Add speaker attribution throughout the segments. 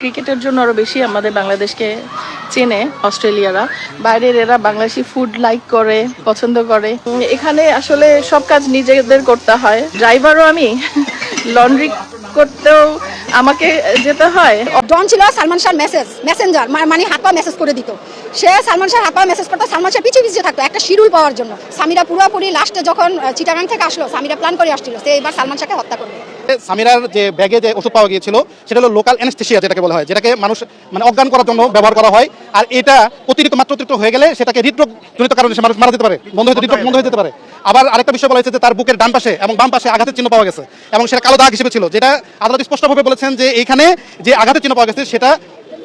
Speaker 1: ক্রিকেটের জন্য আরও বেশি আমাদের বাংলাদেশকে চেনে অস্ট্রেলিয়ারা। বাইরের এরা বাংলাদেশি ফুড লাইক করে, পছন্দ করে। এখানে আসলে সব কাজ নিজেদের করতে হয়। ড্রাইভারও আমি। লন্ড্রি করতেও আমাকে যেতে হয়।
Speaker 2: ডন ছিল সালমান শাহ মেসেজ মেসেঞ্জার মানে হাত পা মেসেজ করে দিত। সে সালমান শাহ হাত পা মেসেজ করতো, সালমান শাহ পিছিয়ে পিছিয়ে থাকতো, একটা শিডিউল পাওয়ার জন্য। সামিরা পুরোপুরি লাস্টে যখন চিটাগাং থেকে আসলো, সামিরা প্ল্যান করে আসছিল, সে এবার সালমান শাহকে হত্যা করবে
Speaker 3: সামিরার যে ব্যাগে যে ওষুধ পাওয়া গিয়েছিল, সেটা হলো লোকাল অ্যানেস্থেশিয়া যেটাকে বলা হয়, যেটাকে মানুষ মানে অজ্ঞান করার জন্য ব্যবহার করা হয়। আর এটা অতিরিক্ত মাত্রা অতিরিক্ত হয়ে গেলে সেটাকে হৃদরোগ জনিত কারণে সে মানুষ মারা যেতে পারে, বন্ধ হতে হৃদরোগ বন্ধ হয়ে যেতে পারে। আবার আরেকটা বিষয় বলা হয়েছে যে তার বুকের ডান পাশে এবং বাম পাশে আঘাতের চিহ্ন পাওয়া গেছে এবং সেটা কালো দাগ হিসেবে ছিল, যেটা আদালত স্পষ্টভাবে বলেছেন যে এখানে যে আঘাতের চিহ্ন পাওয়া গেছে, সেটা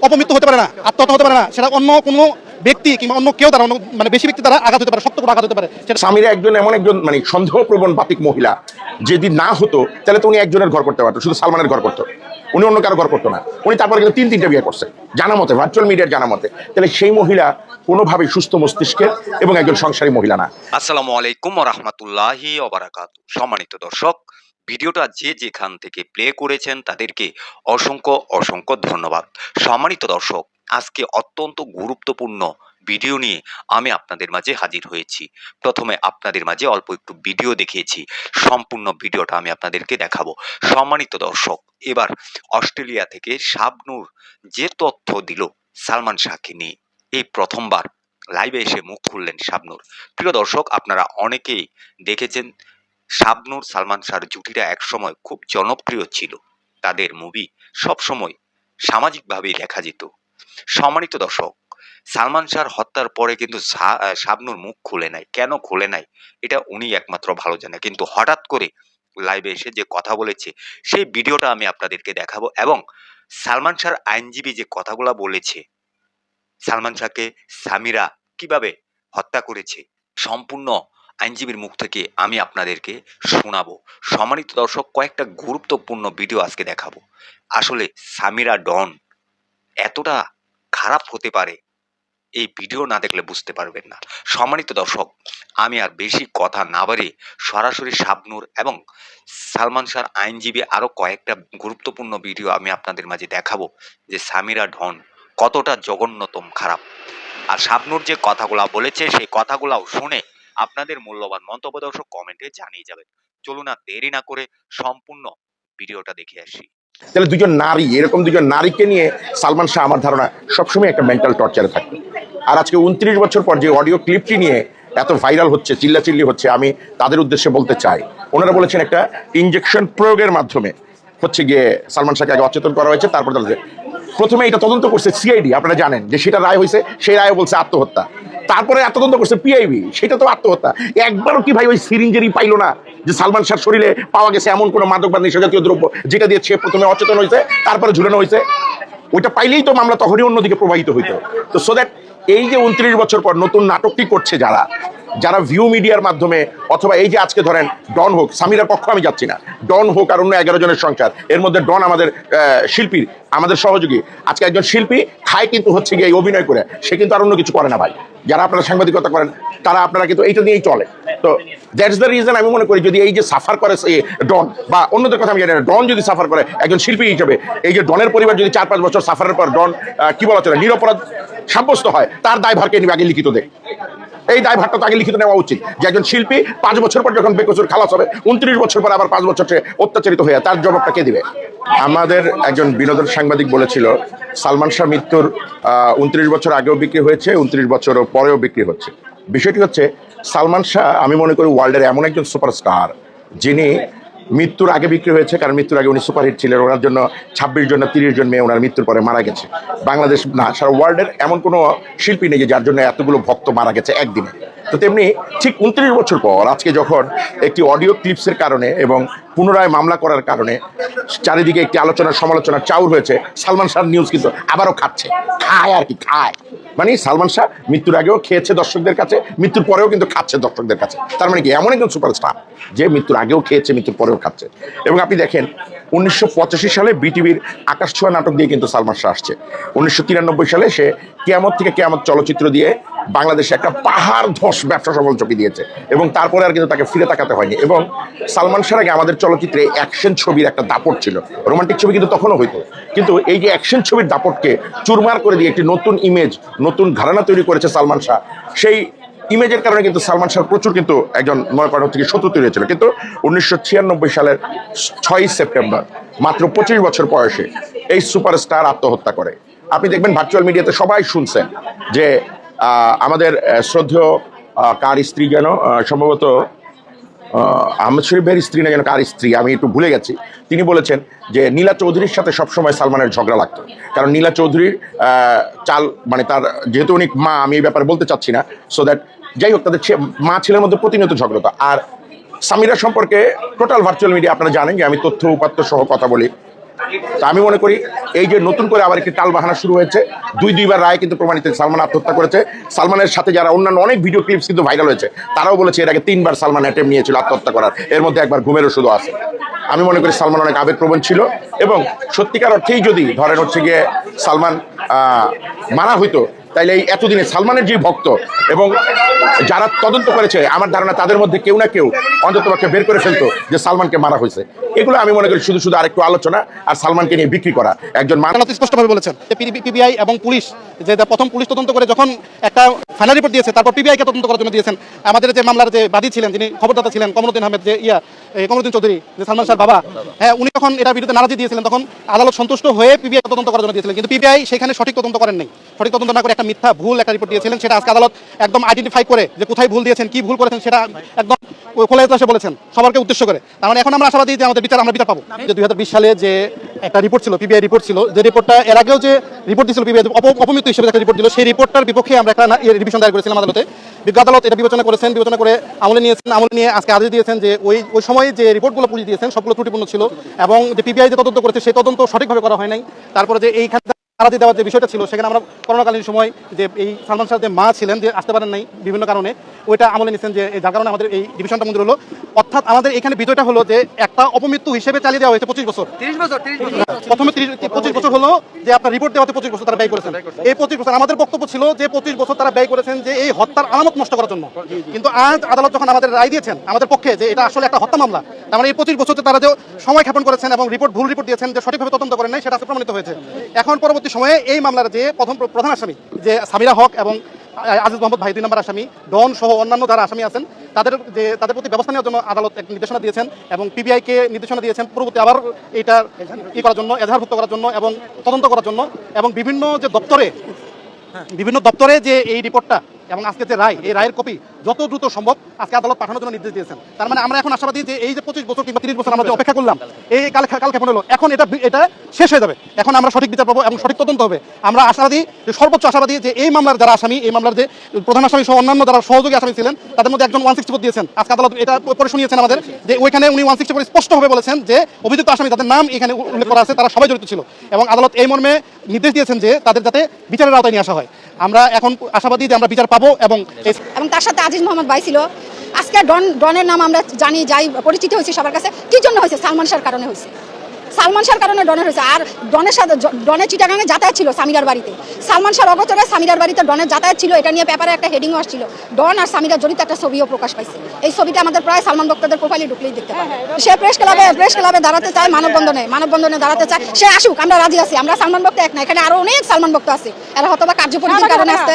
Speaker 3: অপমৃত্যু হতে পারে না আত্মহত্যা হতে পারে না সেটা অন্য কোনো ব্যক্তি কিংবা অন্য কেউ দ্বারা অন্য মানে বেশি ব্যক্তি দ্বারা আঘাত হতে পারে শক্ত করে আঘাত হতে পারে সেটা
Speaker 4: স্বামীরা একজন এমন একজন মানে সন্দেহপ্রবণ বাতিক মহিলা যদি না হতো তাহলে তো উনি একজনের ঘর করতে পারতো শুধু সালমানের ঘর করতো। উনি অন্য কারও ঘর করতো না। উনি তারপরে কিন্তু তিন তিনটা বিয়ে করছে জানা মতে ভার্চুয়াল মিডিয়ার জানা মতে। তাহলে সেই মহিলা কোনোভাবেই সুস্থ মস্তিষ্কের এবং একজন সংসারী মহিলা না।
Speaker 5: আসসালামু আলাইকুম রহমতুল্লাহি সম্মানিত দর্শক ভিডিওটা যে যেখান থেকে প্লে করেছেন তাদেরকে অসংখ্য অসংখ্য ধন্যবাদ। সম্মানিত দর্শক, আজকে অত্যন্ত গুরুত্বপূর্ণ ভিডিও নিয়ে আমি আপনাদের মাঝে হাজির হয়েছি। প্রথমে আপনাদের মাঝে অল্প একটু ভিডিও দেখিয়েছি। সম্পূর্ণ ভিডিওটা আমি আপনাদেরকে দেখাবো। সম্মানিত দর্শক, এবার অস্ট্রেলিয়া থেকে শাবনুর যে তথ্য দিল সালমান শাহকে নিয়ে, এই প্রথমবার লাইভে এসে মুখ খুললেন শাবনুর। প্রিয় দর্শক, আপনারা অনেকেই দেখেছেন শাবনুর, সালমান শাহর জুটিটা একসময় খুব জনপ্রিয় ছিল। তাদের মুভি সবসময় সামাজিকভাবেই দেখা যেত। সম্মানিত দর্শক, সালমান শাহর হত্যার পরে কিন্তু শাবনুর মুখ খুলে নাই। কেন খুলে নাই? এটা উনি একমাত্র ভালো জানে। কিন্তু হঠাৎ করে লাইভে এসে যে কথা বলেছে, সেই ভিডিওটা আমি আপনাদেরকে দেখাবো এবং সালমান শাহর আইনজীবী যে কথাগুলো বলেছে, সালমান শাহকে সামিরা কীভাবে হত্যা করেছে, সম্পূর্ণ আইনজীবীর মুখ থেকে আমি আপনাদেরকে শোনাবো। সম্মানিত দর্শক, কয়েকটা গুরুত্বপূর্ণ ভিডিও আজকে দেখাবো। আসলে সামিরা ডন এতটা খারাপ হতে পারে, এই ভিডিও না দেখলে বুঝতে পারবেন না। সম্মানিত দর্শক, আমি আর বেশি কথা না বাড়িয়ে সরাসরি শাবনুর এবং সালমান শাহর আইনজীবী আরও কয়েকটা গুরুত্বপূর্ণ ভিডিও আমি আপনাদের মাঝে দেখাবো যে সামিরা ডন কতটা জঘন্যতম খারাপ। আর শাবনুর যে কথাগুলা বলেছে, সেই কথাগুলাও শুনে আপনাদের মূল্যবান মন্তব্য দর্শক কমেন্টে জানিয়ে যাবেন। চলুন আর দেরি না করে সম্পূর্ণ ভিডিওটা দেখে আসি।
Speaker 4: তাহলে দুজন নারী, এরকম দুজন নারীকে নিয়ে সালমান শাহ আমার ধারণা সবসময় একটা মেন্টাল টর্চারে থাকে। আর আজকে উনত্রিশ বছর পর যে অডিও ক্লিপটি নিয়ে এত ভাইরাল হচ্ছে, চিল্লাচিল্লি হচ্ছে, আমি তাদের উদ্দেশ্যে বলতে চাই। ওনারা বলেছেন একটা ইঞ্জেকশন প্রয়োগের মাধ্যমে হচ্ছে গিয়ে সালমান শাহকে আগে অচেতন করা হয়েছে, তারপর প্রথমে এটা তদন্ত করছে সিআইডি আপনারা জানেন যে সেটা রায় হয়েছে, সেই রায় বলছে আত্মহত্যা। তারপরে তদন্ত করছে পিআইবি সেটা তো আত্মহত্যা। একবারও কি ভাই ওই সিরিঞ্জেরই পাইলো না যে সালমান শাহ শরীরে পাওয়া গেছে এমন কোনো মাদক বা নেশাজাতীয় দ্রব্য যেটা দিয়ে সে প্রথমে অচেতন হয়েছে, তারপরে ঝুলানো হয়েছে? ওইটা পাইলেই তো মামলা তখনই অন্যদিকে প্রবাহিত হইতো। তো সো দ্যাট এই যে উনত্রিশ বছর পর নতুন নাটকটি করছে যারা যারা ভিউ মিডিয়ার মাধ্যমে অথবা এই যে আজকে ধরেন ডন হোক, সামিরার পক্ষ আমি যাচ্ছি না। ডন হোক আর অন্য এগারো জনের সংসার, এর মধ্যে ডন আমাদের শিল্পীর শিল্পী, আমাদের সহযোগী। আজকে একজন শিল্পী, খায় কিন্তু হচ্ছে গিয়ে অভিনয় করে, সে কিন্তু আর অন্য কিছু করে না ভাই। যারা আপনারা সাংবাদিকতা করেন, তারা আপনারা কিন্তু এইটা নিয়েই চলে। তো দ্যাটস দ্য রিজন আমি মনে করি যদি এই যে সাফার করে ডন, বা অন্যদের কথা আমি জানি ডন যদি সাফার করে একজন শিল্পী হিসেবে, এই যে ডনের পরিবার যদি চার পাঁচ বছর সাফারের পর ডন কি বলা চলে, নিরপরাধ সাব্যস্ত হয়, তার দায়ভারকে নিবে আগে লিখিত দেয় এই দায়ভারটা আগে লিখিত নেওয়া উচিত। যে একজন শিল্পী পাঁচ বছর পর যখন বেকসুর খালাস হবে, উনত্রিশ বছর পর আবার পাঁচ বছর অত্যাচারিত হয়ে, তার জবাবটা কে দিবে? আমাদের একজন বিনোদন সাংবাদিক বলেছিল, সালমান শাহ মৃত্যুর উনত্রিশ বছর আগেও বিক্রি হয়েছে, উনত্রিশ বছর পরেও বিক্রি হচ্ছে। বিষয়টি হচ্ছে, সালমান শাহ, আমি মনে করি ওয়ার্ল্ডের এমন একজন সুপারস্টার যিনি মৃত্যুর আগে বিক্রি হয়েছে, কারণ মৃত্যুর আগে উনি সুপারহিট ছিলেন। ওনার জন্য ছাব্বিশ জন তিরিশ জন মেয়ে ওনার মৃত্যুর পরে মারা গেছে। বাংলাদেশ না, সারা ওয়ার্ল্ডের এমন কোনো শিল্পী নেই যার জন্য এতগুলো ভক্ত মারা গেছে একদিনে। তো তেমনি ঠিক উনত্রিশ বছর পর, আজকে যখন একটি অডিও ক্লিপসের কারণে এবং পুনরায় মামলা করার কারণে চারিদিকে একটি আলোচনা সমালোচনা চাউর হয়েছে, সালমান শাহ নিউজ কিন্তু আবারও খাচ্ছে। খায় আর কি, খায়। মানে সালমান শাহ মৃত্যুর আগেও খেয়েছে দর্শকদের কাছে, মৃত্যুর পরেও কিন্তু খাচ্ছে দর্শকদের কাছে। তার মানে কি, এমন একজন সুপারস্টার যে মৃত্যুর আগেও খেয়েছে, মৃত্যুর পরেও খাচ্ছে। এবং আপনি দেখেন উনিশশো পঁচাশি সালে বিটিভির আকাশ ছোঁয়া নাটক দিয়ে কিন্তু সালমান শাহ আসছে। উনিশশো তিরানব্বই সালে সে কেয়ামত থেকে কেয়ামত চলচ্চিত্র দিয়ে বাংলাদেশে একটা পাহাড় ধস ব্যবসা সফল ছবি দিয়েছে এবং তারপরে আর কিন্তু তাকে ফিরে তাকাতে হয়নি এবং সালমান শাহ আগে আমাদের চলচ্চিত্রে অ্যাকশন ছবির একটা দাপট ছিল। রোমান্টিক ছবি কিন্তু তখনও হইতো। কিন্তু এই যে অ্যাকশন ছবির দাপটকে চুরমার করে দিয়ে একটি নতুন ইমেজ নতুন ধারণা তৈরি করেছে সালমান শাহ, সেই ইমেজের কারণে কিন্তু সালমান শাহ প্রচুর কিন্তু একজন মনে করেন থেকে শত্রু তৈরি হয়েছিল। কিন্তু উনিশশো ছিয়ানব্বই সালের ছয়ই সেপ্টেম্বর মাত্র পঁচিশ বছর বয়সে এই সুপারস্টার আত্মহত্যা করে। আপনি দেখবেন ভার্চুয়াল মিডিয়াতে সবাই শুনছেন যে আমাদের শ্রদ্ধেয় কার স্ত্রী যেন সম্ভবত আহ, আহমেদ শরীফ ভাইয়ের স্ত্রী না যেন কার স্ত্রী আমি একটু ভুলে গেছি। তিনি বলেছেন যে নীলা চৌধুরীর সাথে সবসময় সালমানের ঝগড়া লাগতো। কারণ নীলা চৌধুরীর চাল মানে তার যেহেতু উনি মা আমি এই ব্যাপারে বলতে চাচ্ছি না সো দ্যাট যাই হোক, তাদের মা ছেলের মধ্যে প্রতিনিয়ত ঝগড়া আর সামিরা সম্পর্কে টোটাল ভার্চুয়াল মিডিয়া আপনারা জানেন যে আমি তথ্য উপাত্ত সহ কথা বলি। তা আমি মনে করি, এই যে নতুন করে আবার একটি টাল বাহানা শুরু হয়েছে, দুই দুইবার রায় কিন্তু প্রমাণিত সালমান আত্মহত্যা করেছে। সালমানের সাথে যারা অন্যান্য অনেক ভিডিও ক্লিপস কিন্তু ভাইরাল হয়েছে, তারাও বলেছে এর আগে তিনবার সালমান অ্যাটেম্প নিয়েছিল আত্মহত্যা করার। এর মধ্যে একবার ঘুমের ওষুধও আছে। আমি মনে করি সালমান অনেক আবেগপ্রবণ ছিল এবং সত্যিকার অর্থেই যদি ধরেন হচ্ছে গিয়ে সালমান মারা হইতো তাইলে এই এতদিনে সালমানের যে ভক্ত এবং যারা তদন্ত করেছে আমার ধারণা তাদের মধ্যে কেউ না কেউ অন্ততপক্ষে বের করে ফেলতো যে সালমানকে মারা হয়েছে এগুলো আমি মনে করি শুধু শুধু আরেকটু আলোচনা আর সালমানকে নিয়ে বিক্রি করা একজন মানুষ
Speaker 3: স্পষ্টভাবে বলেছেন পিবিআই এবং পুলিশ যে প্রথম পুলিশ তদন্ত করে যখন একটা ফাইনাল রিপোর্ট দিয়েছে তারপর পিবিআই কে তদন্ত করার জন্য দিয়েছেন আমাদের যে মামলার যে বাদী ছিলেন যিনি খবরদাতা ছিলেন কমরুদ্দিন আহমেদ যে ইয়া কমরুদ্দিন চৌধুরী যে সালমান শাহ বাবা হ্যাঁ উনি যখন এটা বিরুদ্ধে নারাজি দিয়েছিলেন তখন আদালত সন্তুষ্ট হয়ে পিবিআই তদন্ত করার জন্য দিয়েছিলেন কিন্তু পিবিআই সেখানে সঠিক তদন্ত করেন নাই সঠিক তদন্ত না করে একটা মিথ্যা ভুল একটা রিপোর্ট দিয়েছিলেন সেটা আজকে আদালত একদম আইডেন্টিফাই করে যে কোথায় ভুল দিয়েছেন কি ভুল করেছেন সেটা একদম খোলা ইতিহাসে বলেছেন সবারকে উদ্দেশ্য করে। তার মানে এখন আমরা আশাবাদী যে আমাদের বিচার আমরা বিচার পাবো। যে দুই সালে যে একটা রিপোর্ট ছিল পিবিআই রিপোর্ট ছিল যে রিপোর্টটা এর আগেও যে রিপোর্ট দিয়েছিল পিবিআই অপমৃত্যু হিসেবে একটা রিপোর্ট দিল সেই রিপোর্টটার বিপক্ষে আমরা একটা রিভিশন দায়ের করেছিলাম আদালতে। বিজ্ঞ আদালত এটা বিবেচনা করেছেন বিবেচনা করে আমলে নিয়েছেন আমলে নিয়ে আজকে আদেশ দিয়েছেন যে ওই ওই সময় যে রিপোর্টগুলো পুলিশ দিয়েছেন সবগুলো ত্রুটিপূর্ণ ছিল এবং যে পিবিআই যে তদন্ত করেছে সেই তদন্ত সঠিকভাবে করা হয় নাই। তারপরে যে এইখানে নারাজি দেওয়ার যে বিষয়টা ছিল, সেখানে আমরা করোনাকালীন সময় যে এই সালমান শাহ যে মা ছিলেন, যে আসতে পারেন নাই বিভিন্ন কারণে, ওইটা আমলে নিচ্ছেন যে, যার কারণে আমাদের এই ডিভিশনটা মন্দির হলো। অর্থাৎ আমাদের এখানে বিষয়টা হলো যে একটা অপমৃত্যু হিসেবে চালিয়ে দেওয়া হয়েছে পঁচিশ বছর। প্রথমে পঁচিশ বছর হলো যে আপনার রিপোর্ট দেওয়াতে পঁচিশ বছর তারা ব্যয় করেছেন। এই পঁচিশ বছর আমাদের বক্তব্য ছিল যে পঁচিশ বছর তারা ব্যয় করেছেন যে এই হত্যার আলামত নষ্ট করার জন্য। কিন্তু আজ আদালত যখন আমাদের রায় দিয়েছেন আমাদের পক্ষে যে এটা আসলে একটা হত্যা মামলা তার মানে এই পঁচিশ বছরতে তারা যে সময় ক্ষেপণ করেছেন এবং রিপোর্ট ভুল রিপোর্ট দিয়েছেন যে সঠিকভাবে তদন্ত করেন নাই সেটা প্রমাণিত হয়েছে। এখন পরবর্তী সময়ে এই মামলার যে প্রথম প্রধান আসামি যে সামিরা হক এবং আজিজ মোহাম্মদ ভাই দুই নম্বর আসামি ডন সহ অন্যান্য যারা আসামি আছেন তাদের যে তাদের প্রতি ব্যবস্থা নেওয়ার জন্য আদালত এক নির্দেশনা দিয়েছেন এবং পিবিআইকে নির্দেশনা দিয়েছেন পরবর্তী আবার এটা ই করার জন্য এজাহারভুক্ত করার জন্য এবং তদন্ত করার জন্য এবং বিভিন্ন যে দপ্তরে বিভিন্ন দপ্তরে যে এই রিপোর্টটা এবং আজকে যে রায় এই রায়ের কপি যত দ্রুত সম্ভব আজকে আদালত পাঠানোর জন্য নির্দেশ দিয়েছেন। তার মানে আমরা এখন আশাবাদী যে এই যে পঁচিশ বছর কিংবা তিরিশ বছর আমরা যে অপেক্ষা করলাম এই কাল কাল ক্ষেপণ হলো এখন এটা এটা শেষ হয়ে যাবে। এখন আমরা সঠিক বিচার পাবো এবং সঠিক তদন্ত হবে। আমরা আশাবাদী যে সর্বোচ্চ আশাবাদী যে এই মামলার যারা আসামি এই মামলার যে প্রধান আসামি সহ অন্যান্য যারা সহযোগী আসামি ছিলেন তাদের মধ্যে একজন ওয়ান সিক্সটি ফোর দিয়েছেন। আজকে আদালত এটা পরে শুনিয়েছেন আমাদের যে ওইখানে উনি ওয়ান সিক্সটি ফোর স্পষ্টভাবে বলেছেন যে অভিযুক্ত আসামি তাদের নাম এখানে উল্লেখ করা আছে তারা সবাই জড়িত ছিল। এবং আদালত এই মর্মে নির্দেশ দিয়েছেন যে তাদের যাতে বিচারের আওতায় নিয়ে আসা হয়। আমরা এখন আশাবাদী যে আমরা বিচার পাবো এবং
Speaker 2: এবং তার সাথে আজিজ মোহাম্মদ ভাই ছিল। আজকে ডন, ডনের নাম আমরা জানি, যাই পরিচিত হয়েছে সবার কাছে। কি জন্য হয়েছে? সালমান শাহর কারণে হয়েছে। সালমান শাহর কারণে ডনের হয়েছে। আর ডনের সাথে ডনের চিটাগাঙে যাতায়াত ছিল সামিরার বাড়িতে। সালমান শাহর অগোচরে সামিরার বাড়িতে ডনের যাতায়াত ছিল এটা নিয়ে পেপারে একটা হেডিংও আসছিল। ডন আর সামিরা জড়িত একটা ছবিও প্রকাশ পাইছে। এই ছবিটা আমাদের প্রায় সালমান ভক্তদের প্রোফাইলে ঢুকলেই দেখতে পাবে। সে প্রেস ক্লাবে প্রেস ক্লাবে দাঁড়াতে চায় মানববন্ধনে মানববন্ধনে দাঁড়াতে চায়। সে আসুক আমরা রাজি আছি আমরা সালমান ভক্ত এক না এখানে আরও অনেক সালমান ভক্ত আছে। এরা হয়তো বা কার্যপরিধির কারণে আসতে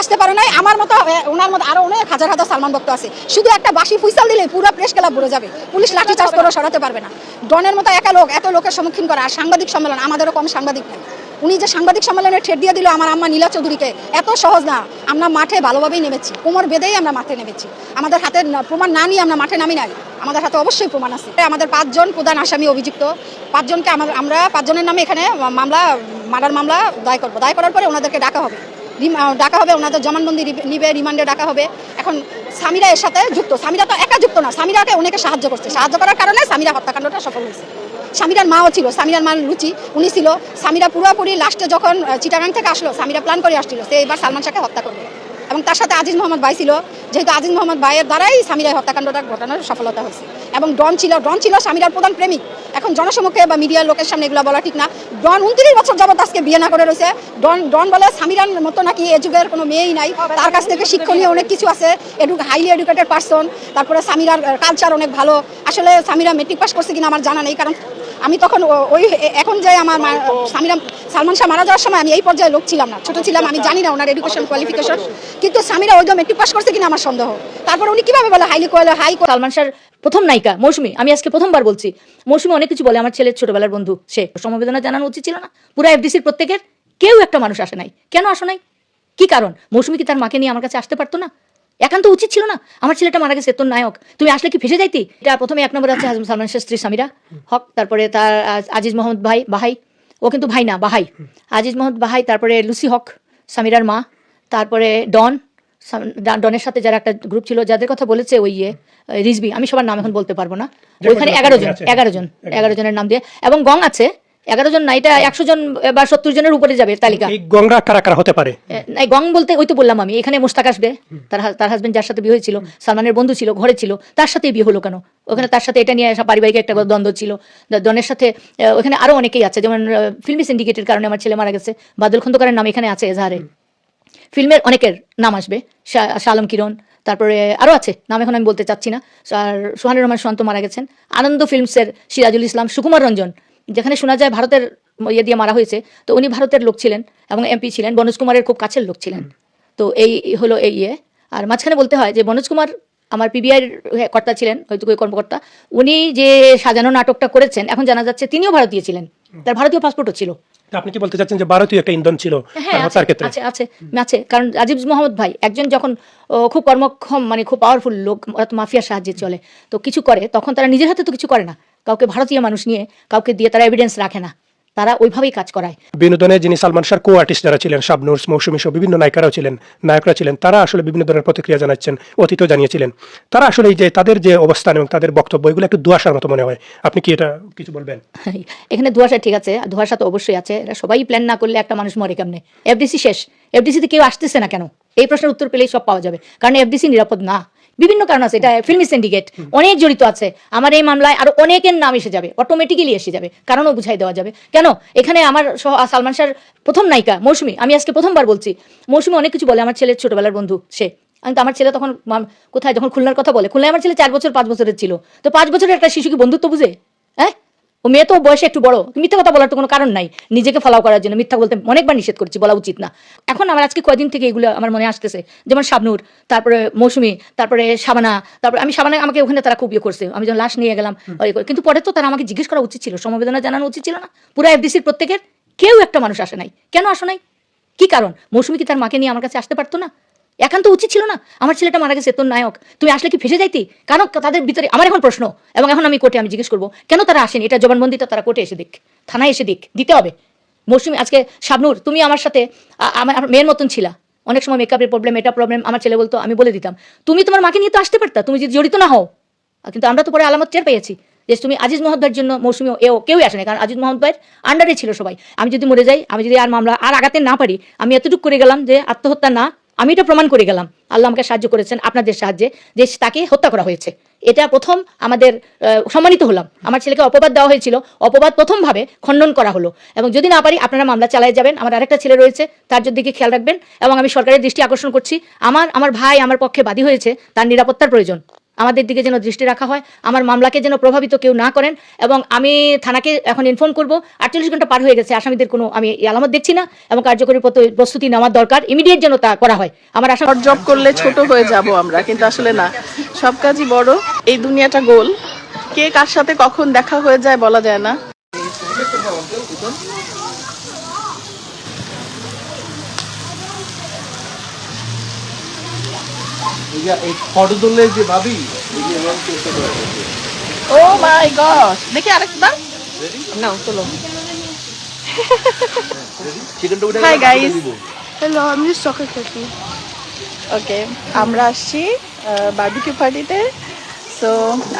Speaker 2: আসতে পারে নাই। আমার মতো ওনার মতো আরও অনেক হাজার হাজার সালমান ভক্ত আছে। শুধু একটা বাসি ফুইসাল দিলে পুরো প্রেস ক্লাব ভরে যাবে। পুলিশ লাঠি চার্জ করে সরাতে পারবে না। ডনের মতো একা লোক, এত লোকের সম্মুখীন করা, আর সাংবাদিক সম্মেলন, আমাদেরও কম সাংবাদিক নাই। উনি যে সাংবাদিক সম্মেলনে ঠেট দিয়ে দিল আমার আম্মা নীলা চৌধুরীকে, এত সহজ না। আমরা মাঠে ভালোভাবেই নেমেছি, কোমর বেঁধেই আমরা মাঠে নেমেছি। আমাদের হাতে প্রমাণ না নিয়ে আমরা মাঠে নামি নাই। আমাদের হাতে অবশ্যই প্রমাণ আছে। আমাদের পাঁচজন প্রধান আসামি অভিযুক্ত, পাঁচজনকে আমার- পাঁচজনের নামে এখানে মামলা, মার্ডার মামলা দায় করব। দায় করার পরে ওনাদেরকে ডাকা হবে। ডাকা হবে, ওনাদের জমানবন্দি নিবে, রিমান্ডে ডাকা হবে। এখন সামিরা এর সাথে যুক্ত। সামিরা তো একা যুক্ত না, সামিরাকে অনেকে সাহায্য করছে। সাহায্য করার কারণে সামিরা হত্যাকাণ্ডটা সফল হয়েছে। সামিরার মাও ছিল সামিরার মা রুচি উনি ছিল। স্বামীরা পুরোপুরি লাস্টে যখন চিটাগাং থেকে আসলো, স্বামীরা প্ল্যান করে আসছিল, সে এবার সালমান শাহকে হত্যা করবে। এবং তার সাথে আজিজ মোহাম্মদ ভাই ছিল, যেহেতু আজিজ মোহাম্মদ ভাইয়ের দ্বারাই সামিরার হত্যাকাণ্ডটা ঘটানোর সফলতা হয়েছে। এবং ডন ছিল ডন ছিল সামিরার প্রধান প্রেমিক। এখন জনসমক্ষে বা মিডিয়ার লোকের সামনে এগুলো বলা ঠিক না। ডন উনত্রিশ বছর যাবত আজকে বিয়ে না করে রয়েছে। ডন ডন বলে সামিরার মতো নাকি এ যুগের কোনো মেয়েই নাই। তার কাছ থেকে শিক্ষণীয় অনেক কিছু আছে। এডু হাইলি এডুকেটেড পার্সন তারপরে সামিরার কালচার অনেক ভালো। আসলে স্বামীরা মেট্রিক পাস করছে কিনা আমার জানা নেই, কারণ আমি তখন ওই এখন যে আমার সামিরা সালমান শাহ মারা যাওয়ার সময় আমি এই পর্যায়ে লোক ছিলাম না। ছোট ছিলাম, আমি জানি না ওনার এডুকেশন কোয়ালিফিকেশন কিন্তু সামিরা ওই মেট্রিক পাস করছে কিনা আমার সন্দেহ। তারপর উনি কীভাবে বলে হাইলি কোয়ালি হাই
Speaker 6: সালমান শাহর প্রথম নায়িকা, মৌসুমি, আমি আজকে প্রথমবার বলছি। মৌসুমি অনেক কিছু বলে, আমার ছেলের ছোটবেলার বন্ধু, সে। সমবেদনা জানানো উচিত ছিল না। পুরো এফডিসির প্রত্যেকের, কেউ একটা মানুষ আসে নাই। কেন আসে নাই? কি কারণ? মৌসুমি কি তার মাকে নিয়ে আমার কাছে আসতে পারতো না? একান্ত উচিত ছিল না? আমার ছেলেটা মারা গেছে তোর নায়ক। তুমি আসলে কি ফেসে যাইতি? এটা প্রথমে এক নম্বর আছে হাজম সালমান শাহ স্ত্রী সামিরা হক তারপরে তার আজিজ মোহাম্মদ ভাই বাহাই। ও কিন্তু ভাই না বাহাই। আজিজ মোহাম্মদ বাহাই তারপরে লুসি হক সামিরার মা তারপরে ডন ডনের সাথে যারা একটা গ্রুপ ছিল যাদের কথা বলেছে ওই ইয়ে রিজবি আমি সবার নাম এখন বলতে পারব না। ওইখানে এগারো জন এগারো জন। এগারো জনের নাম দিয়ে। এবং গং আছে এগারো জন না এটা একশো জন বা সত্তর জনের উপরে যাবে তালিকা।
Speaker 7: গংরা কারা কারা হতে পারে?
Speaker 6: নাই, গং বলতে ওই তো বললাম আমি এখানে মোস্তাক আসবে তার তার হাজবেন্ড যার সাথে বিয়ে হয়েছিল সালমানের বন্ধু ছিল ঘরে ছিল তার সাথে বিয়ে হলো কেন? ওখানে তার সাথে এটা নিয়ে পারিবারিক একটা দ্বন্দ্ব ছিল। দ- ডনের সাথে ওখানে আরও অনেকেই আছে যেমন ফিল্মি সিন্ডিকেটের কারণে আমার ছেলে মারা গেছে বাদল খন্দকারের নাম এখানে আছে এজাহারে। ফিল্মের অনেকের নাম আসবে শালম কিরণ তারপরে আরও আছে নাম এখন আমি বলতে চাচ্ছি না আর সোহানুর রহমান শান্ত মারা গেছেন আনন্দ ফিল্মসের সিরাজুল ইসলাম সুকুমার রঞ্জন যেখানে শোনা যায় ভারতের ইয়ে দিয়ে মারা হয়েছে তো উনি ভারতের লোক ছিলেন এবং এমপি ছিলেন বনোজ কুমারের খুব কাছের লোক ছিলেন। তো এই হলো এই ইয়ে। আর মাঝখানে বলতে হয় যে বনোজ কুমার আমার পিবিআইয়ের কর্তা ছিলেন হয়তো কর্মকর্তা উনি যে সাজানো নাটকটা করেছেন এখন জানা যাচ্ছে তিনিও ভারতীয় ছিলেন। তার ভারতীয় পাসপোর্টও ছিল।
Speaker 7: আপনি কি বলতে চাচ্ছেন যে ভারতীয় একটা ইন্ধন ছিল
Speaker 6: হ্যাঁ আছে,
Speaker 7: হত্যার ক্ষেত্রে?
Speaker 6: আছে আছে আছে। কারণ আজিজ মোহাম্মদ ভাই একজন যখন খুব কর্মক্ষম মানে খুব পাওয়ারফুল লোক মাফিয়ার সাহায্যে চলে তো কিছু করে তখন তারা নিজের হাতে তো কিছু করে না। কাউকে ভারতীয় মানুষ নিয়ে কাউকে দিয়ে তারা এভিডেন্স রাখে না। তারা ওইভাবেই কাজ করায়।
Speaker 7: বিনোদনে যিনি সালমান শাহর কো আর্টিস্ট যারা ছিলেন শাবনুর মৌসুমী সহ বিভিন্ন নায়িকারাও ছিলেন নায়করা ছিলেন তারা আসলে বিভিন্ন ধরনের প্রতিক্রিয়া জানাচ্ছেন অতীতও জানিয়েছিলেন। তারা আসলে এই যে তাদের যে অবস্থান এবং তাদের বক্তব্য এগুলো একটু দুয়াশার মতো মনে হয়। আপনি কি এটা কিছু বলবেন?
Speaker 6: এখানে দুয়াশা ঠিক আছে দুয়াশা তো অবশ্যই আছে। এরা সবাই প্ল্যান না করলে একটা মানুষ মরে কেমনে? এফডিসি শেষ। এফডিসিতে কেউ আসতেছে না কেন? এই প্রশ্নের উত্তর পেলেই সব পাওয়া যাবে। কারণ এফডিসি নিরাপদ না। বিভিন্ন কারণ আছে এটা ফিল্মি সিন্ডিকেট অনেক জড়িত আছে। আমার এই মামলায় আরও অনেকের নাম এসে যাবে অটোমেটিক্যালি এসে যাবে কারণও বুঝাই দেওয়া যাবে। কেন? এখানে আমার সহ- সালমান শাহর প্রথম নায়িকা মৌসুমি আমি আজকে প্রথমবার বলছি। মৌসুমি অনেক কিছু বলে আমার ছেলের ছোটবেলার বন্ধু সে। আমি তো আমার ছেলে তখন কোথায়? যখন খুলনার কথা বলে খুলনায় আমার ছেলে চার বছর পাঁচ বছরের ছিল। তো পাঁচ বছরের একটা শিশুকে বন্ধুত্ব বুঝে? হ্যাঁ? ও মেয়ে তো বয়সে একটু বড়। মিথ্যা কথা বলার তো কোনো কারণ নাই। নিজেকে ফলাও করার জন্য মিথ্যা বলতে অনেকবার নিষেধ করছি বলা উচিত না। এখন আমার আজকে কয়দিন থেকে এগুলো আমার মনে আসতেছে যেমন শাবনুর তারপরে মৌসুমি তারপরে সাবানা তারপরে আমি সাবানা আমাকে ওখানে তারা খুব ইয়ে করছে। আমি যখন লাশ নিয়ে গেলাম কিন্তু পরে তো তারা আমাকে জিজ্ঞেস করা উচিত ছিল সমবেদনা জানানো উচিত ছিল না। পুরো এফডিসির প্রত্যেকের কেউ একটা মানুষ আসে নাই। কেন আসে নাই? কি কারণ? মৌসুমি কি তার মাকে নিয়ে আমার কাছে আসতে পারতো না? একান্ত উচিত ছিল না? আমার ছেলেটা মারা গেছে, তোর নায়ক। তুমি আসলে কি ফেসে যাইতি? কেন তাদের ভিতরে আমার এখন প্রশ্ন। এবং এখন আমি কোর্টে আমি জিজ্ঞেস করব, কেন তারা আসেনি? এটা জবানবন্দিটা তারা কোর্টে এসে দিক, থানায় এসে দিক, দিতে হবে। মৌসুমি, আজকে শাবনুর, তুমি আমার সাথে আমার মেয়ের মতন ছিলা। অনেক সময় মেকআপের প্রবলেম এটা প্রবলেম আমার ছেলে বলতো, আমি বলে দিতাম। তুমি তোমার মাকে নিয়ে তো আসতে পারতা, তুমি যদি জড়িত না হও। কিন্তু আমরা তো পরে আলামত টের পেয়েছি যে তুমি আজিজ মোহাম্মদের জন্য মৌসুমি এও কেউই আসেনি, কারণ আজিজ মোহাম্মদ ভাইয়ের আন্ডারে ছিল সবাই। আমি যদি মরে যাই, আমি যদি আর মামলা আর আগাতে না পারি, আমি এতটুকু করে গেলাম যে আত্মহত্যা না আমি এটা প্রমাণ করে গেলাম। আল্লাহ আমাকে সাহায্য করেছেন আপনাদের সাহায্যে যে তাকে হত্যা করা হয়েছে। এটা প্রথম আমাদের সম্মানিত হলাম। আমার ছেলেকে অপবাদ দেওয়া হয়েছিল। অপবাদ প্রথমভাবে খণ্ডন করা হলো। এবং যদি না পারি, আপনারা মামলা চালায় যাবেন। আমার আরেকটা ছেলে রয়েছে, তার দিকে খেয়াল রাখবেন। এবং আমি সরকারের দৃষ্টি আকর্ষণ করছি। আমার আমার ভাই আমার পক্ষে বাদী হয়েছে, তার নিরাপত্তার প্রয়োজন। আমাদের দিকে যেন দৃষ্টি রাখা হয়, আমার মামলাকে যেন প্রভাবিত কেউ না করেন, এবং আমি থানাকে এখন ইনফর্ম করব। আটচল্লিশ ঘণ্টা পার হয়ে গেছে, আসামিদের কোনো আমি আলামত দেখছি না, এবং কার্যকরী প্রস্তুতি নেওয়ার দরকার ইমিডিয়েট যেন তা করা হয়। আমার আশা
Speaker 1: জব করলে ছোট হয়ে যাব আমরা, কিন্তু আসলে না। সব কাজই বড়, এই দুনিয়াটা গোল। কে কার সাথে কখন দেখা হয়ে যায় বলা যায় না।
Speaker 8: ফটো তুললে যে ভাবি
Speaker 1: ও মাই গড। দেখি আরেকবার।
Speaker 8: চিকেনটা উঠে
Speaker 1: hi guys
Speaker 9: Hello, I'm just soccer
Speaker 1: okay আমরা আসছি বারবিকিউ পার্টিতে সো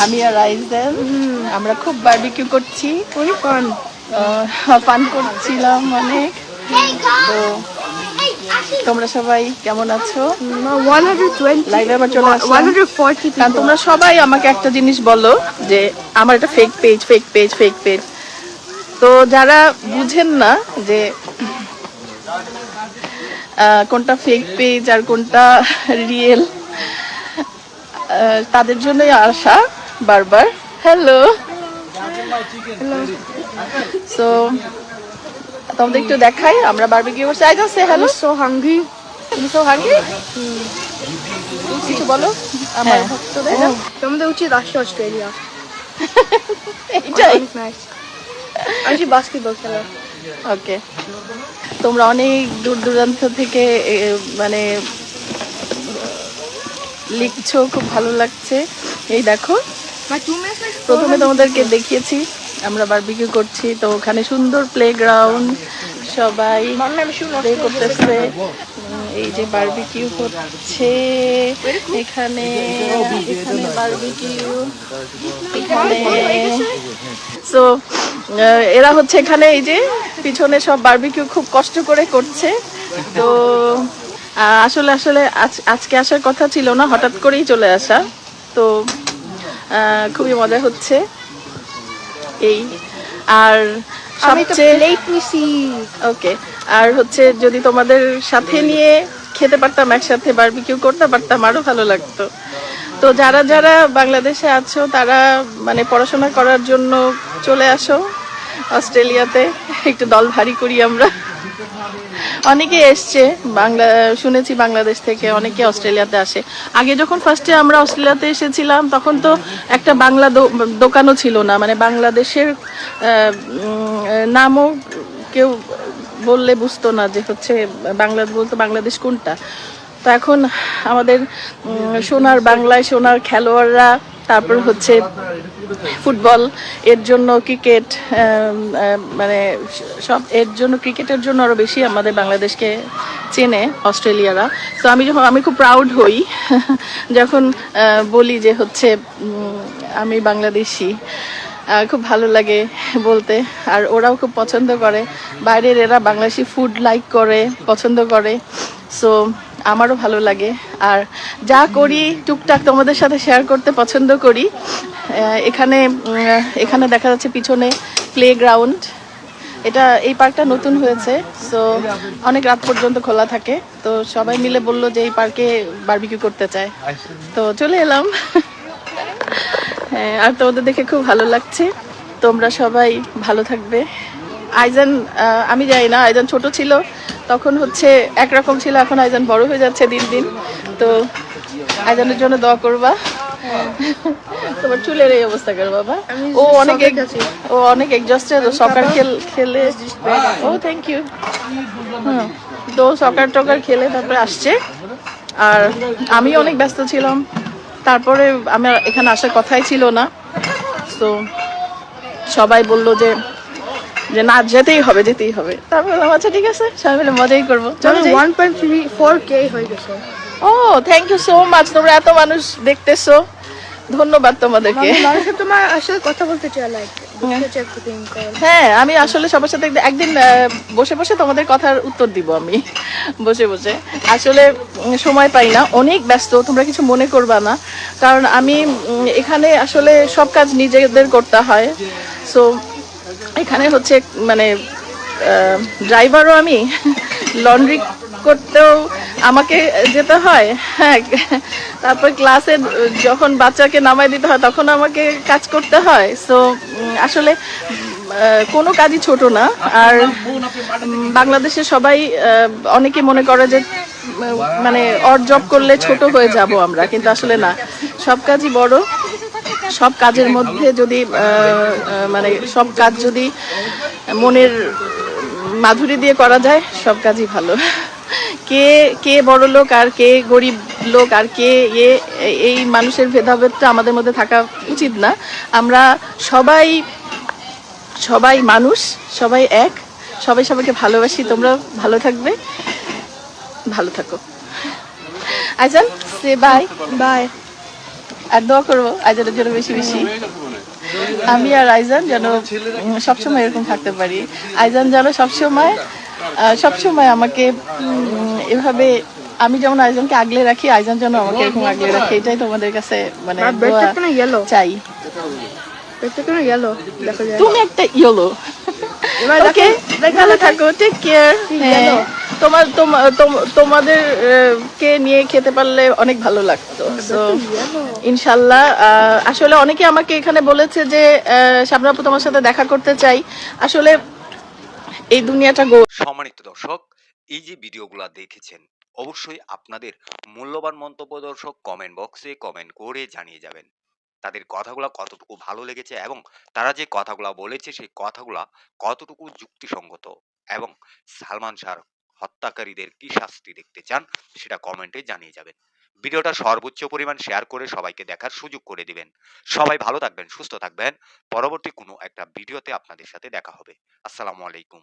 Speaker 1: আমি আর রাইজেন আমরা খুব বারবিকিউ করছি।
Speaker 9: Fun.
Speaker 1: ফান করছিলাম অনেক। তো তোমরা সবাই কেমন আছো? লাইভে আবার চলে আসলাম. তোমরা সবাই আমাকে একটা জিনিস বলো যে আমার একটা fake page fake page fake page তো যারা বুঝেন না যে কোনটা ফেক পেজ আর কোনটা রিয়েল তাদের জন্যই আসা বারবার। হ্যালো সো তোমাদের একটু দেখাই আমরা বারবিকিউ করছি। I just say hello
Speaker 9: so hungry.
Speaker 1: তুমি তো হাঙ্গি কিছু বলো? আমার ভক্তদের?
Speaker 9: তোমাদের উচিত আসছে অস্ট্রেলিয়া।
Speaker 1: এইটাই।
Speaker 9: আসি বাস্কেটবল খেলা।
Speaker 1: ওকে তোমরা অনেক দূর দূরান্ত থেকে মানে লিখছো খুব ভালো লাগছে। এই দেখো প্রথমে তোমাদেরকে দেখিয়েছি। আমরা বারবিকিউ করছি, তো ওখানে সুন্দর প্লেগ্রাউন্ড সবাই প্লে করতেছে। এই যে বারবিকিউ হচ্ছে এখানে এখানে বারবিকিউ এখানে। সো এরা হচ্ছে এখানে এই যে পিছনে সব বারবিকিউ খুব কষ্ট করে করছে। তো আসলে আসলে আজ- আজকে আসার কথা ছিল না, হঠাৎ করেই চলে আসা। তো খুবই মজা হচ্ছে। এই। আর সবচেয়ে ওকে। আর হচ্ছে যদি তোমাদের সাথে নিয়ে খেতে পারতাম একসাথে বারবিকিউ করতে পারতাম আরও ভালো লাগতো। তো যারা যারা বাংলাদেশে আছো তারা মানে পড়াশোনা করার জন্য চলে আসো অস্ট্রেলিয়াতে। একটু দল ভারী করি আমরা। অনেকে এসছে, বাংলা, শুনেছি বাংলাদেশ থেকে, অনেকে অস্ট্রেলিয়াতে আসে। আগে যখন ফার্স্টে আমরা অস্ট্রেলিয়াতে এসেছিলাম, তখন তো একটা বাংলা দোকানও ছিল না। মানে বাংলাদেশের নামও কেউ বললে বুঝতো না যে হচ্ছে বাংলা, বলতো বাংলাদেশ কোনটা। তো এখন আমাদের সোনার বাংলায় সোনার খেলোয়াড়রা তারপর হচ্ছে ফুটবল, এর জন্য ক্রিকেট মানে সব, এর জন্য ক্রিকেটের জন্য আরও বেশি আমাদের বাংলাদেশকে চেনে অস্ট্রেলিয়ারা। তো আমি যখন, আমি খুব প্রাউড হই, যখন বলি যে হচ্ছে আমি বাংলাদেশি খুব ভালো লাগে বলতে। আর ওরাও খুব পছন্দ করে। বাইরের এরা বাংলাদেশি ফুড লাইক করে, পছন্দ করে। সো আমারও ভালো লাগে। আর যা করি, টুকটাক তোমাদের সাথে শেয়ার করতে পছন্দ করি। এখানে এখানে দেখা যাচ্ছে পিছনে প্লে গ্রাউন্ড এটা, এই পার্কটা নতুন হয়েছে সো অনেক রাত পর্যন্ত খোলা থাকে। তো সবাই মিলে বলল যে এই পার্কে বারবিকিউ করতে চায়। তো চলে এলাম। হ্যাঁ আর তোমাদের দেখে খুব ভালো লাগছে। তোমরা সবাই ভালো থাকবে। আইজান আমি জানি না, আইজান ছোট ছিল। তখন হচ্ছে একরকম ছিল এখন আইজান বড় হয়ে যাচ্ছে দিন দিন। তো আইজানের জন্য দোয়া করবা। তোমার চুলের এই অবস্থা কর বাবা। ও অনেক ও অনেক এক্সস্টেড সকার খেল খেলে ও থ্যাংক ইউ তো সকার টকার খেলে তারপরে আসছে। আর আমি অনেক ব্যস্ত ছিলাম। তারপরে আমার এখানে আসার কথাই ছিল না। তো সবাই বলল যে যে না যেতেই হবে যেতেই হবে। তারপর বললাম আচ্ছা ঠিক আছে। সবাই মিলে মজাই করব। চলো
Speaker 9: one point three four K হয়ে গেছে।
Speaker 1: ও থ্যাংক ইউ সো মাচ তোমরা এত মানুষ দেখতেছো। ধন্যবাদ তোমাদেরকে।
Speaker 9: তোমার আসলে কথা বলতে চাই লাইক কল
Speaker 1: হ্যাঁ আমি আসলে সবার সাথে একদিন বসে বসে তোমাদের কথার উত্তর দিব আমি। বসে বসে। আসলে সময় পাই না। অনেক ব্যস্ত তোমরা কিছু মনে করবা না। কারণ আমি এখানে আসলে সব কাজ নিজেদের করতে হয়। সো এখানে হচ্ছে মানে ড্রাইভারও আমি লন্ড্রি করতেও আমাকে যেতে হয় হ্যাঁ তারপর ক্লাসে যখন বাচ্চাকে নামাই দিতে হয়, তখন আমাকে কাজ করতে হয় সো আসলে কোনো কাজই ছোট না, আর বাংলাদেশে সবাই অনেকে মনে করে যে মানে অর জব করলে ছোট হয়ে যাব আমরা, কিন্তু আসলে না, সব কাজই বড় সব কাজের মধ্যে যদি মানে সব কাজ যদি মনের মাধুরী দিয়ে করা যায়, সব কাজই ভালো। কে কে বড় লোক আর কে গরিব লোক আর কে ইয়ে এই মানুষের ভেদাভেদটা আমাদের মধ্যে থাকা উচিত না। আমরা সবাই সবাই মানুষ, সবাই এক, সবাই সবাইকে ভালোবাসি, তোমরা ভালো থাকবে, ভালো থাকো। আইজান সে বাই বাই আর দোয়া করব আইজানের জন্য বেশি বেশি। আমি আর আইজান যেন সবসময় এরকম থাকতে পারি। আইজান যেন সবসময় সবসময় আমাকে এভাবে আমি যেমন আয়োজনকে আগলে রাখি আয়োজন যেন আমাকে এরকম আগলে রাখে এটাই তোমাদের কাছে মানে চাই।
Speaker 9: ইয়েলো
Speaker 1: তুমি একটা ইয়েলো ওকে ভালো থাকো টেক কেয়ার
Speaker 9: Yellow.
Speaker 1: তোমার তোমাদের আহ, কে নিয়ে খেতে পারলে অনেক ভালো লাগতো। তো ইনশাল্লাহ আহ, আসলে অনেকে আমাকে এখানে বলেছে যে আহ, শাবনাপু তোমার সাথে দেখা করতে চাই। আসলে এই দুনিয়াটা গো
Speaker 5: সম্মানিত দর্শক এই যে ভিডিওগুলো দেখেছেন অবশ্যই আপনাদের মূল্যবান মন্তব্য দর্শক কমেন্ট বক্সে কমেন্ট করে জানিয়ে যাবেন। তাদের কথাগুলো কতটুকু ভালো লেগেছে এবং তারা যে কথাগুলো বলেছে, সেই কথাগুলো কতটুকু যুক্তিসঙ্গত এবং সালমান শাহ হত্যাকারীদের কি শাস্তি দেখতে চান, সেটা কমেন্টে জানিয়ে যাবেন। ভিডিওটা সর্বোচ্চ পরিমাণ শেয়ার করে সবাইকে দেখার সুযোগ করে দিবেন। সবাই ভালো থাকবেন, সুস্থ থাকবেন। পরবর্তী কোনো একটা ভিডিওতে আপনাদের সাথে দেখা হবে। আসসালামু আলাইকুম।